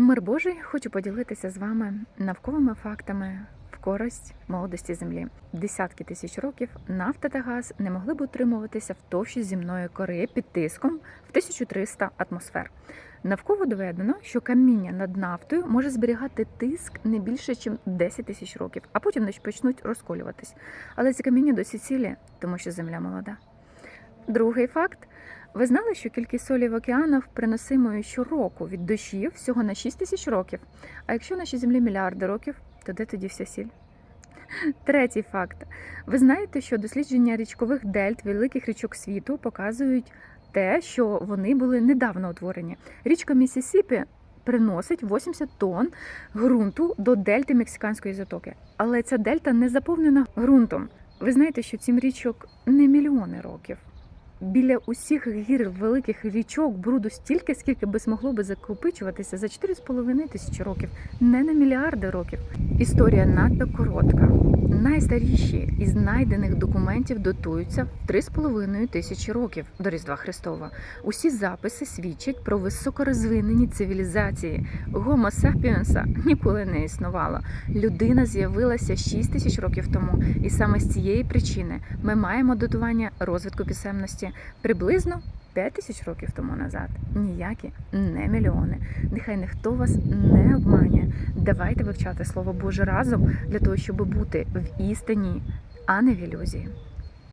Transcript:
Мир Божий, хочу поділитися з вами навковими фактами в користь молодості землі. Десятки тисяч років нафта та газ не могли б утримуватися в товщі земної кори під тиском в 1300 атмосфер. Навково доведено, що каміння над нафтою може зберігати тиск не більше, ніж 10 тисяч років, а потім вони почнуть розколюватись. Але ці каміння досі цілі, тому що земля молода. Другий факт. Ви знали, що кількість солі в океанах приносимої щороку від дощів всього на 6 тисяч років. А якщо нашій землі мільярди років, то де тоді вся сіль? Третій факт. Ви знаєте, що дослідження річкових дельт великих річок світу показують те, що вони були недавно утворені. Річка Місісіпі приносить 80 тонн ґрунту до дельти мексиканської затоки. Але ця дельта не заповнена ґрунтом. Ви знаєте, що цим річок не мільйони років. Біля усіх гір великих річок бруду стільки, скільки би змогло би закопичуватися за 4,5 тисячі років, не на мільярди років. Історія надто коротка. Найстаріші із знайдених документів датуються в 3,5 тисячі років до Різдва Христова. Усі записи свідчать про високорозвинені цивілізації. Гомо сапіенса ніколи не існувало. Людина з'явилася 6 тисяч років тому, і саме з цієї причини ми маємо датування розвитку писемності приблизно 5 тисяч років тому назад. Ніякі не мільйони. Нехай ніхто вас не обманює. Давайте вивчати слово Боже разом для того, щоб бути в істині, а не в ілюзії.